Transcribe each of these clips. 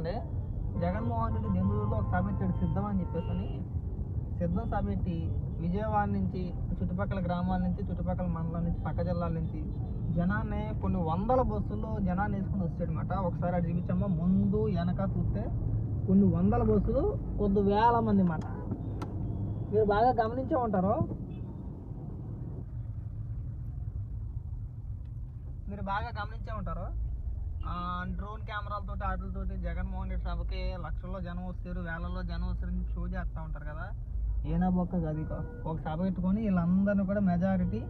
ఏంటంటే జగన్మోహన్ రెడ్డి నెల్లూరులో ఒక సభ పెట్టాడు సిద్ధం అని చెప్పేసి సిద్ధం సభెట్టి విజయవాడ నుంచి చుట్టుపక్కల గ్రామాల నుంచి చుట్టుపక్కల మండలాల నుంచి పక్క జిల్లాల నుంచి జనాన్ని కొన్ని వందల బస్సుల్లో జనాన్ని వేసుకుని వచ్చాడనమాట ఒకసారి అది చూపించమ్మా ముందు వెనక చూస్తే కొన్ని వందల బస్సులు కొద్ది వేల మంది అన్నమాట. మీరు బాగా గమనించే ఉంటారు. మీరు బాగా గమనించే ఉంటారు. కెమెరాలతో వాటితోటి జగన్మోహన్ రెడ్డి సభకి లక్షల్లో జనం వస్తారు వేలల్లో జనం వస్తారు అని షో చేస్తూ ఉంటారు కదా. ఏనా బొక్క కాదు ఒక సభ పెట్టుకొని వీళ్ళందరినీ కూడా మెజారిటీ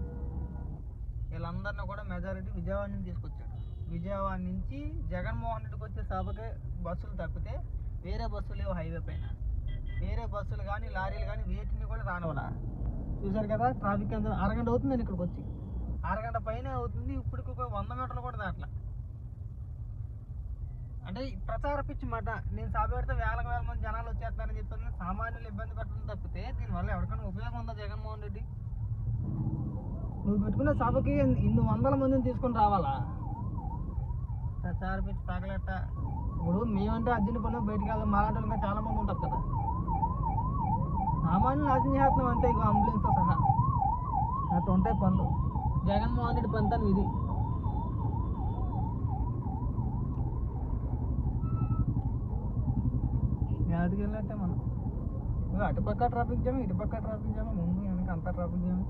వీళ్ళందరినీ కూడా మెజారిటీ విజయవాడ నుంచి తీసుకొచ్చాడు. విజయవాడ నుంచి జగన్మోహన్ రెడ్డికి వచ్చే సభకి బస్సులు తప్పితే వేరే బస్సులు లేవు హైవే పైన. వేరే బస్సులు కానీ లారీలు కానీ వేటిని కూడా రానివ్వడా చూసారు కదా ట్రాఫిక్ ఎంత? అరగంట అవుతుంది ఇక్కడికి వచ్చి. అరగంట పైన అవుతుంది ఇప్పటికి ఒక వంద మీటర్లు కూడా దాట్లా. అంటే ప్రచార పిచ్చి మాట. నేను సభ పెడితే వేలకు వేల మంది జనాలు వచ్చేస్తారని చెప్పి సామాన్యులు ఇబ్బంది పెట్టడం తప్పితే దీనివల్ల ఎవరికైనా ఉపయోగం ఉందా జగన్మోహన్ రెడ్డి? నువ్వు పెట్టుకున్న సభకి ఇన్ని వందల మందిని తీసుకొని రావాలా? ప్రచార పిచ్చి తగలట ఇప్పుడు మేమంటే అర్జున పనులు బయటికి వెళ్దాం. మాలాంటి ఇంకా చాలా మంది ఉంటారు కదా. సామాన్యులు నాశనం చేస్తున్నాం అంతే ఇక అంబులెన్స్తో సహా. అట్లా ఉంటాయి పనులు. జగన్మోహన్ రెడ్డి పంతాను ఇది. యాడికి వెళ్ళినట్టే మనం అటుపక్క ట్రాఫిక్ జామ్ ఇటుపక్క ట్రాఫిక్ జామ్ ముందు వెనక అంతా ట్రాఫిక్ జామ్.